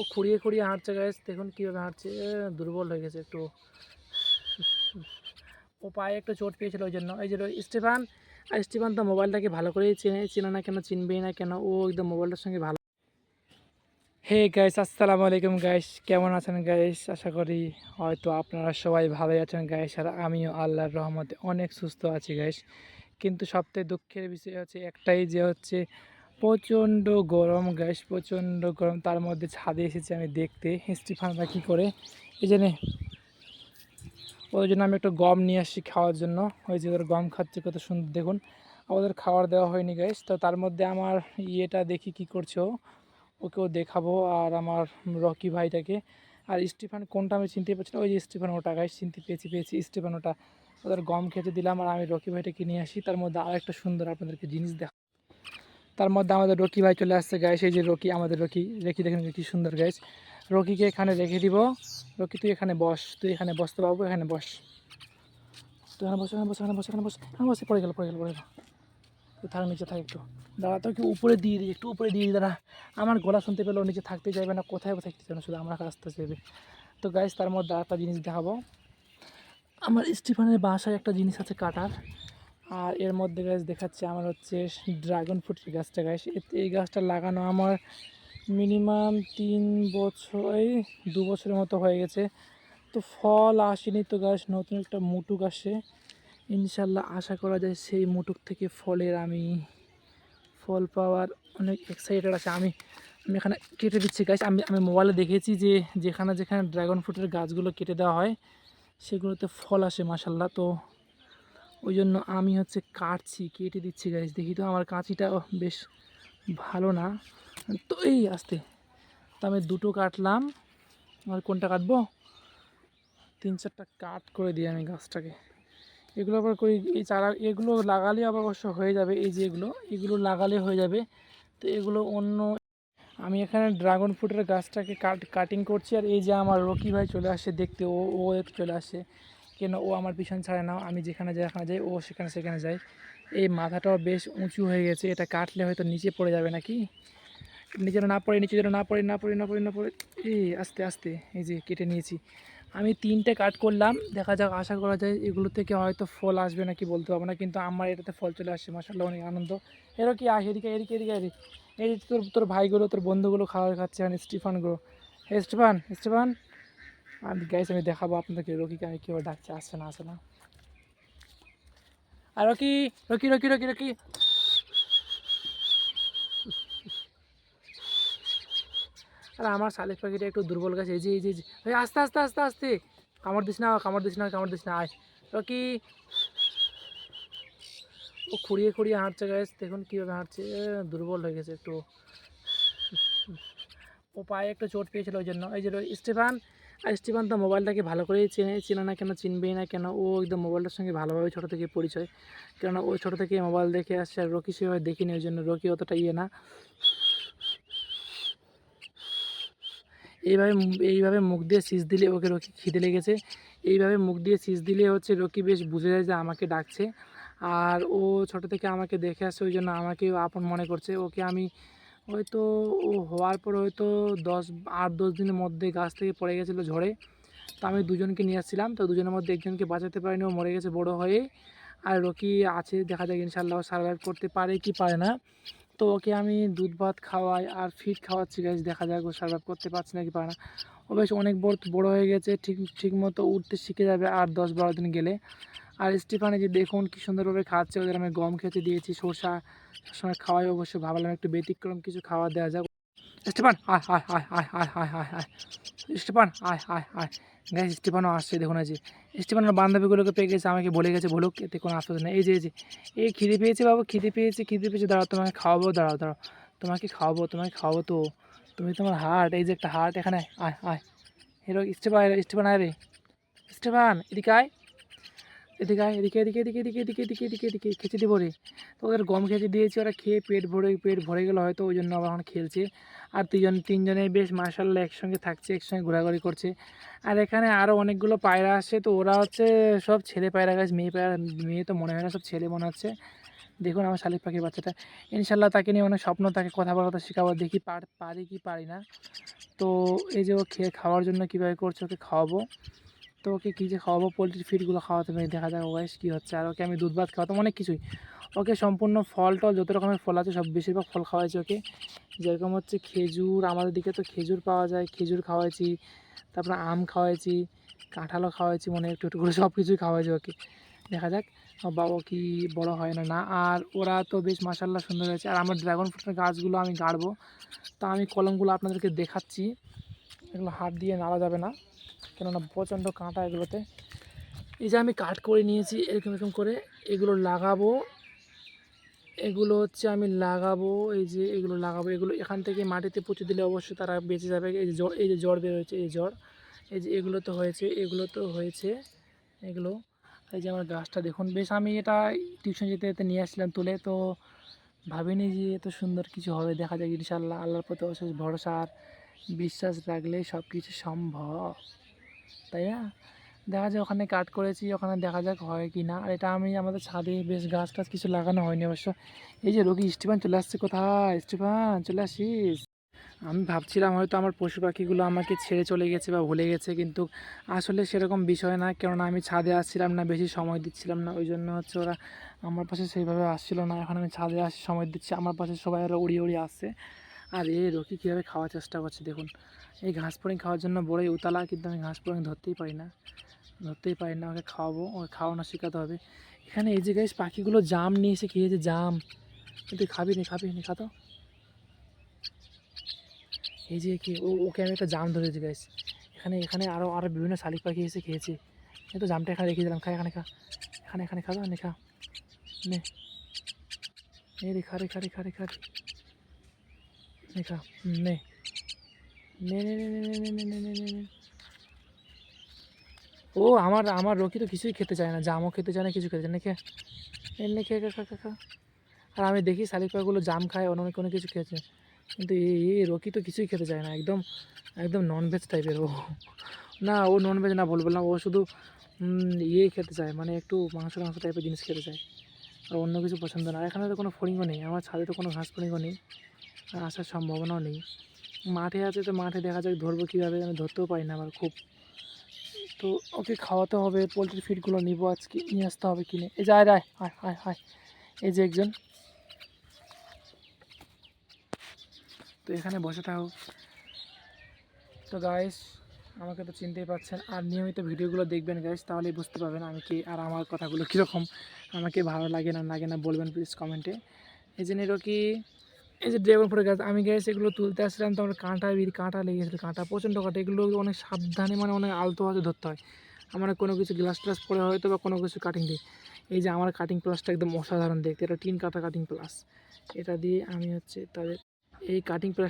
ও খুঁড়িয়ে খুঁড়িয়ে হাঁটছে গাছ দেখুন কীভাবে হাঁটছে। দুর্বল হয়ে গেছে একটু। ও পায়ে একটু চোট পেয়েছিল ওই জন্য। এই যে স্টিফান, আর স্টিফান তো মোবাইলটাকে ভালো করেই চেনে চেনে না কেন, চিনবেই না কেন, ও একদম মোবাইলটার সঙ্গে ভালো। হে গাইস আসসালামু আলাইকুম গাইস কেমন আছেন গাইস আশা করি হয়তো আপনারা সবাই ভালোই আছেন গাইস আর আমিও আল্লাহর রহমতে অনেক সুস্থ আছি গাইস কিন্তু সবথেকে দুঃখের বিষয় হচ্ছে একটাই যে হচ্ছে প্রচণ্ড গরম, গ্যাস প্রচণ্ড গরম, তার মধ্যে ছাদে এসেছি আমি দেখতে। স্টিফানরা কী করে? এই জন্যে ওই জন্য আমি একটু গম নিয়ে আসছি খাওয়ার জন্য। ওই যে ওদের গম খাচ্ছে, কত সুন্দর, দেখুন। ওদের খাবার দেওয়া হয়নি গ্যাস তো তার মধ্যে আমার ইয়েটা দেখি কি করছে ও। ওকেও দেখাবো আর আমার রকি ভাইটাকে। আর স্টিফান কোনটা আমি চিনতে পারছি না। ওই যে স্টিফান ওটা গাইস চিনতে পেয়েছি পেয়েছি। স্টিফান ওটা। ওদের গম খেতে দিলাম আর আমি রকি ভাইটাকে নিয়ে আসি। তার মধ্যে আর একটা সুন্দর আপনাদেরকে জিনিস দেখা তার মধ্যে আমাদের রকি ভাই চলে আসছে গাইস এই যে রকি, আমাদের রকি। রেখি দেখেন কি সুন্দর গাইস রকিকে এখানে রেখে দিব। রকি, তুই এখানে বস, তুই এখানে বসতে পারব, এখানে বস। তুই এখানে বস এখানে বস এখানে বস এখানে বস, এখানে বসে, পড়ে গেল পড়ে গেল পড়ে গেল। তুই থাক, নিচে থাক একটু। দাঁড়া, তোকে উপরে দিয়ে দিই, একটু উপরে দিয়ে দিই, দাঁড়া। আমার গলা শুনতে পেলেও নিচে থাকতে চাইবে না, কোথায় কোথায় থাকতে চাইবে না, শুধু আমার আসতে চাইবে। তো গাইস তার মধ্যে একটা জিনিস দেখাবো। আমার স্টিফানের বাসায় একটা জিনিস আছে কাটার। আর এর মধ্যে গাছ দেখাচ্ছে আমার হচ্ছে ড্রাগন ফ্রুটের গাছটা গাছ এই গাছটা লাগানো আমার মিনিমাম তিন বছর, দু বছরের মতো হয়ে গেছে। তো ফল আসেনি তো গাছ নতুন একটা মুটুক আসে। ইনশাল্লাহ আশা করা যায় সেই মুটুক থেকে ফলের আমি ফল পাওয়ার অনেক এক্সাইটেড আছে। আমি আমি এখানে কেটে দিচ্ছি গাছ আমি আমি মোবাইলে দেখেছি যে যেখানে যেখানে ড্রাগন ফ্রুটের গাছগুলো কেটে দেওয়া হয়, সেগুলোতে ফল আসে মাসাল্লাহ তো ওই জন্য আমি হচ্ছে কাটছি, কেটে দিচ্ছি গাছ দেখি তো আমার কাঁচিটা বেশ ভালো না। তো এই আসতে। তো আমি দুটো কাটলাম। আর কোনটা কাটবো? তিন চারটা কাট করে দিই আমি গাছটাকে। এগুলো আবার করি এই চারা, এগুলো লাগালে আবার অবশ্য হয়ে যাবে। এই যে এগুলো এগুলো লাগালে হয়ে যাবে। তো এগুলো অন্য, আমি এখানে ড্রাগন ফ্রুটের গাছটাকে কাট কাটিং করছি। আর এই যে আমার রকি ভাই চলে আসে দেখতে, ও ও চলে আসে। কেন ও আমার পিছন ছাড়ে না, আমি যেখানে যাই যেখানে যাই, ও সেখানে সেখানে যায় এই মাথাটাও বেশ উঁচু হয়ে গেছে, এটা কাটলে হয়তো নিচে পড়ে যাবে নাকি? নিচে না পড়ে, নিচে না পড়ে না পড়ে না পড়ে না পড়ে। এই আস্তে আস্তে, এই যে কেটে নিয়েছি। আমি তিনটে কাট করলাম, দেখা যাক, আশা করা যায় এগুলো থেকে হয়তো ফল আসবে নাকি বলতে পারব না, কিন্তু আমার এটাতে ফল চলে আসছে মাসাল্লাহ অনেক আনন্দ। এরও কি আহ এদিকে এদিকে এদিকে এদিকে। এই তোর তোর ভাইগুলো, তোর বন্ধুগুলো খাবার খাচ্ছে মানে স্টিফানগুলো। Stefan Stefan. আমি গাইস, আমি দেখাবো আপনাদেরকে রকিকে আমি কীভাবে ডাকছে, আসছে না আসে না। আর Rocky Rocky Rocky Rocky Rocky. আর আমার শালিক পাখিটা একটু দুর্বল গাছ, এই যে এই যে যে। আস্তে আস্তে আস্তে আস্তে। কামড় দিস না, কামড় দিস না, কামড় দিস না, আয়। রকি। ও খুঁড়িয়ে খুঁড়িয়ে হাঁটছে গাছ দেখুন কীভাবে হাঁটছে। দুর্বল হয়ে গেছে একটু। ও পায়ে একটু চোট পেয়েছিল ওই জন্য। এই যে স্টিফান আর স্টিফান তো মোবাইলটাকে ভালো করেই চেনে চেনে না কেন, চিনবেই না কেন, ও একদম মোবাইলটার সঙ্গে ভালোভাবে ছোটো থেকে পরিচয়। কেননা ও ছোটো থেকে মোবাইল দেখে আসছে আর রকি সেভাবে দেখিনি, ওই জন্য রকি অতটা ইয়ে না। এইভাবে এইভাবে মুখ দিয়ে সিজ দিলে ওকে রকি খিদে লেগেছে। এইভাবে মুখ দিয়ে সিজ দিলে হচ্ছে রকি বেশ বুঝে যায় যে আমাকে ডাকছে। আর ও ছোট থেকে আমাকে দেখে আসছে, ওই জন্য আমাকেও আপন মনে করছে। ওকে আমি হয়তো হওয়ার পর হয়তো দশ, আট, দশ দিনের মধ্যে গাছ থেকে পড়ে গেছিল ঝড়ে। তো আমি দুজনকে নিয়ে আসছিলাম। তো দুজনের মধ্যে একজনকে বাঁচাতে পারিনি, ও মরে গেছে বড় হয়ে। আর রকি আছে, দেখা যাক ইনশাল্লাহ সার্ভাইভ করতে পারে কি পারে না। তো ওকে আমি দুধ, ভাত খাওয়াই আর ফিট খাওয়াচ্ছি গাছ দেখা যাক ও সার্ভাইভ করতে পারছে নাকি পারে না। ও বেশ অনেক বড় বড় হয়ে গেছে। ঠিক ঠিক মতো উঠতে শিখে যাবে আর দশ বারো দিন গেলে। আর স্টিফানে যে দেখুন কী সুন্দরভাবে খাচ্ছে, ওদের আমি গম খেতে দিয়েছি, শসা সবসময় খাওয়াই। অবশ্য ভাবলাম একটু ব্যতিক্রম কিছু খাওয়া দেওয়া যাক। স্টিফান, আয় আয় আয় আয় আয় আয় আয় আয়। স্টিফান, আয় আয় আয়। গ্যাস স্টিফানও আসছে, দেখুন আছে স্টিফানের বান্ধবীগুলোকে পেয়ে গেছে, আমাকে বলে গেছে, বলুক, এতে কোনো আসতে না এই যে এই যে, এই খিদে পেয়েছে বাবু, খিদে পেয়েছে খিদে পেয়েছে। দাঁড়াও, তোমাকে খাওয়াবো, দাঁড়াও দাঁড়াও। তোমাকে খাওয়াবো তোমাকে খাওয়াবো তো। তুমি তোমার হার্ট এই যে একটা হার্ট এখানে, আয় আয়। হিরো স্টিফান স্টিফান, আয় রে। স্টিফান, এদিকে আয়। এদিকে আয় এদিকে এদিকে এদিকে এদিকে এদিকে এদিকে এদিকে এদিকে খেচে দিব রে তো ওদের গম খেতে দিয়েছি ওরা খেয়ে পেট ভরে পেট ভরে গেলো হয়তো ওই জন্য আবার এখন খেলছে আর তিনজন তিনজনে বেশ মার্শাল্লাহ একসঙ্গে থাকছে একসঙ্গে ঘোরাঘুরি করছে আর এখানে আরও অনেকগুলো পায়রা আসছে তো ওরা হচ্ছে সব ছেলে পায়রা গাছ মেয়ে পায়রা মেয়ে তো মনে হয় না সব ছেলে মনে হচ্ছে দেখুন আমার শালিক পাখির বাচ্চাটা ইনশাল্লাহ তাকে নিয়ে অনেক স্বপ্ন তাকে কথা বলাতে শেখাবো দেখি পারি কি পারি না তো এই যে ও খেয়ে খাওয়ার জন্য কীভাবে করছে ওকে খাওয়াবো তো ওকে কী যে খাওয়াবো? পোলট্রির ফিডগুলো খাওয়াতে হবে দেখা যাক, ওয়াইস কী হচ্ছে? আর ওকে আমি দুধ, ভাত খাওয়াতাম, অনেক কিছুই। ওকে সম্পূর্ণ ফল টল, যত রকমের ফল আছে, সব বেশিরভাগ ফল খাওয়াইছি ওকে। যেরকম হচ্ছে খেজুর, আমাদের দিকে তো খেজুর পাওয়া যায়, খেজুর খাওয়াইছি, তারপরে আম খাওয়াইছি, কাঁঠালও খাওয়াইছি, মনে একটু একটু করে সব কিছুই খাওয়াইছি ওকে। দেখা যাক বাবা কি বড় হয় না না। আর ওরা তো বেশ মাসাল্লাহ সুন্দর হয়েছে। আর আমার ড্রাগন ফ্রুটের গাছগুলো আমি গাড়বো। তা আমি কলমগুলো আপনাদেরকে দেখাচ্ছি। এগুলো হাত দিয়ে নাড়া যাবে না। কেননা প্রচণ্ড কাঁটা এগুলোতে। এই যে আমি কাট করে নিয়েছি, এরকম এরকম করে, এগুলো লাগাবো। এগুলো হচ্ছে আমি লাগাবো, এই যে এগুলো লাগাবো। এগুলো এখান থেকে মাটিতে পুঁতে দিলে অবশ্যই তারা বেঁচে যাবে। এই যে জ্বর, এই যে জ্বর বের হয়েছে, এই জ্বর। এই যে এগুলো তো হয়েছে, এগুলো তো হয়েছে। এগুলো, এই যে আমার গাছটা দেখুন। বেশ আমি এটা টিউশন যেতে যেতে নিয়ে আসলাম তুলে, তো ভাবিনি যে এত সুন্দর কিছু হবে। দেখা যায় ইনশাল্লাহ, আল্লাহর প্রতি অশেষ ভরসা আর বিশ্বাস রাখলে সব কিছু সম্ভব। তাই না? দেখা যায় ওখানে কাট করেছি, ওখানে দেখা যাক হয় কি না। আর এটা আমি আমাদের ছাদে বেশ গাছ টাছ কিছু লাগানো হয়নি অবশ্য। এই যে রোগী স্টিফান চলে আসছে কোথায়? স্টিফান, চলে আসিস? আমি ভাবছিলাম হয়তো আমার পশু পাখিগুলো আমাকে ছেড়ে চলে গেছে বা ভুলে গেছে, কিন্তু আসলে সেরকম বিষয় না, কেননা আমি ছাদে আসছিলাম না, বেশি সময় দিচ্ছিলাম না। ওই জন্য হচ্ছে ওরা আমার পাশে সেইভাবে আসছিল না। এখন আমি ছাদে আসি, সময় দিচ্ছি, আমার পাশে সবাই আরও উড়িয়ে উড়িয়ে আসছে। আর এই রকি কীভাবে খাওয়ার চেষ্টা করছে দেখুন। এই ঘাস পরিং খাওয়ার জন্য বড়ই উতলা, কিন্তু আমি ঘাস পরিং ধরতেই পারি না। ধরতেই পারি না, ওকে খাওয়াবো, ওকে খাওয়ানো শেখাতে হবে। এখানে এই যে গাইস পাখিগুলো জাম নিয়ে এসে খেয়েছে, জাম। তুই খাবি নি খাবি নি, খাতো। এই যে কি ওকে আমি একটা জাম ধরেছি গাইস এখানে এখানে আরও আরও বিভিন্ন শালিক পাখি এসে খেয়েছে। এই তো জামটা এখানে রেখে দিলাম, খা, এখানে খা। এখানে এখানে খাব নে খা। নে। এই রে, খা রে খা রে খা রে খা রে। নে খা হুম, নে নে নে নে নে নে নে নে নে নে নে ও আমার আমার রকি তো কিছুই খেতে চায় না। জামও খেতে চায় না কিছু খেতে চায় না। খে এমনি খেয়ে খা খা খা আর আমি দেখি শালিক পাখিগুলো জাম খায় অন্য কোনো কিছু খেয়েছে। কিন্তু এই রকি তো কিছুই খেতে চায় না। একদম একদম ননভেজ টাইপের ও। না ও ননভেজ না বলব না। ও শুধু উম, ইয়ে খেতে চায়। মানে একটু মাংস মাংস টাইপের জিনিস খেতে চায়। আর অন্য কিছু পছন্দ না। এখানে তো কোনো ফড়িংও নেই। আমার ছাদে তো কোনো ঘাস ফড়িংও নেই। আসার সম্ভাবনাও নেই। মাঠে আছে তো মাঠে দেখা যাক ধরবো কীভাবে আমি ধরতেও পারি না আবার খুব। তো ওকে খাওয়াতে হবে পোলট্রির ফিডগুলো নিবো আজকে নিয়ে আসতে হবে কিনে। এই যে আয় রে, আয় আয় আয় আয়। এই যে একজন। তো এখানে বসে থাকো। তো গাইস আমাকে তো চিনতেই পারছেন আর নিয়মিত ভিডিওগুলো দেখবেন গাইস তাহলেই বুঝতে পারবেন আমি কি আর আমার কথাগুলো কীরকম। আমাকে ভালো লাগে না লাগে না বলবেন প্লিজ কমেন্টে এই জন্য কি? এই যে ড্রাগন ফ্রুটের গাছ, আমি গেছি এগুলো তুলতে আসছিলাম তো আমার কাঁটা বিড়ি, কাঁটা লেগে লেগেছিল, কাঁটা প্রচণ্ড কাঁটা, এগুলো অনেক সাবধানে মানে অনেক আলতো হাতে ধরতে হয়। আমার কোনো কিছু গ্লাস ট্লাস পরে হয়তো বা কোনো কিছু কাটিং দিই এই যে আমার কাটিং প্লাসটা একদম অসাধারণ দেখতে, এটা টিন কাটা কাটিং প্লাস এটা দিয়ে আমি হচ্ছে তাদের এই কাটিং প্লাস